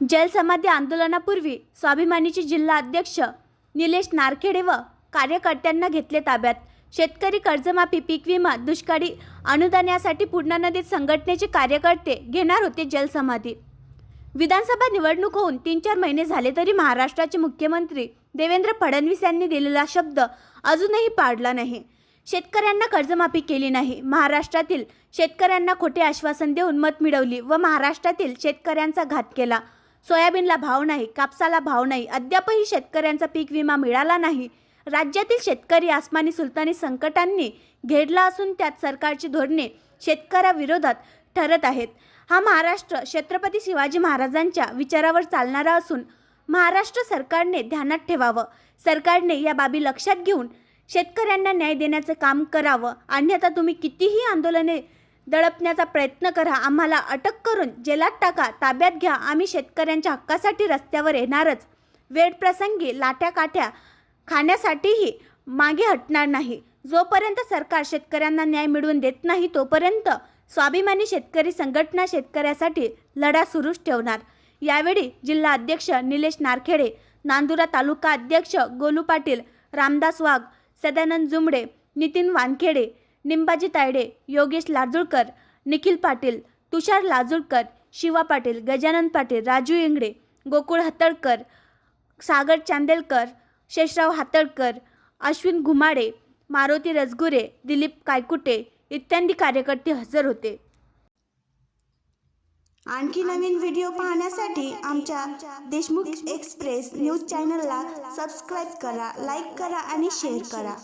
जलसमाधी आंदोलनापूर्वी स्वाभिमानीचे जिल्हा अध्यक्ष निलेश नारखेडे व कार्यकर्त्यांना घेतले ताब्यात. शेतकरी कर्जमाफी पीक विमा दुष्काळी अनुदान यासाठी पूर्णा नदीत संघटनेचे कार्यकर्ते घेणार होते जलसमाधी. विधानसभा निवडणूक होऊन तीन चार महिने झाले तरी महाराष्ट्राचे मुख्यमंत्री देवेंद्र फडणवीस यांनी दिलेला शब्द अजूनही पाळला नाही. शेतकऱ्यांना कर्जमाफी केली नाही. महाराष्ट्रातील शेतकऱ्यांना खोटे आश्वासन देऊन मत मिळवली व महाराष्ट्रातील शेतकऱ्यांचा घात केला. सोयाबीनला भाव नाही कापसाला भाव नाही अद्यापही शेतकऱ्यांचा पीक विमा मिळाला नाही. राज्यातील शेतकरी आसमानी सुलतानी संकटांनी घेरला असून त्यात सरकारची धोरणे शेतकऱ्याविरोधात ठरत आहेत. हा महाराष्ट्र छत्रपती शिवाजी महाराजांच्या विचारावर चालणारा असून महाराष्ट्र सरकारने ध्यानात ठेवावं. सरकारने या बाबी लक्षात घेऊन शेतकऱ्यांना न्याय देण्याचं काम करावं. अन्यथा तुम्ही कितीही आंदोलने दडपण्याचा प्रयत्न करा. आम्हाला अटक करून जेलात टाका. ताब्यात घ्या. आम्ही शेतकऱ्यांच्या हक्कासाठी रस्त्यावर येणारच. वेळप्रसंगी लाट्या काठ्या खाण्यासाठीही मागे हटणार नाही. जोपर्यंत सरकार शेतकऱ्यांना न्याय मिळवून देत नाही तोपर्यंत स्वाभिमानी शेतकरी संघटना शेतकऱ्यासाठी लढा सुरूच ठेवणार. यावेळी जिल्हा अध्यक्ष निलेश नारखेडे नांदुरा तालुका अध्यक्ष गोलू पाटील रामदास वाघ सदानंद जुमडे नितीन वानखेडे निंबाजी तायडे योगेश लाजूळकर निखिल पाटील तुषार लाजूळकर शिवा पाटील गजानन पाटील राजू इंगडे गोकुळ हतळकर सागर चांदेलकर शेषराव हातळकर अश्विन घुमाडे मारुती रजगुरे दिलीप कायकुटे इत्यादी कार्यकर्ते हजर होते. आणखी नवीन व्हिडिओ पाहण्यासाठी आमच्या देशमुख एक्सप्रेस न्यूज चॅनलला सबस्क्राईब करा लाईक करा आणि शेअर करा.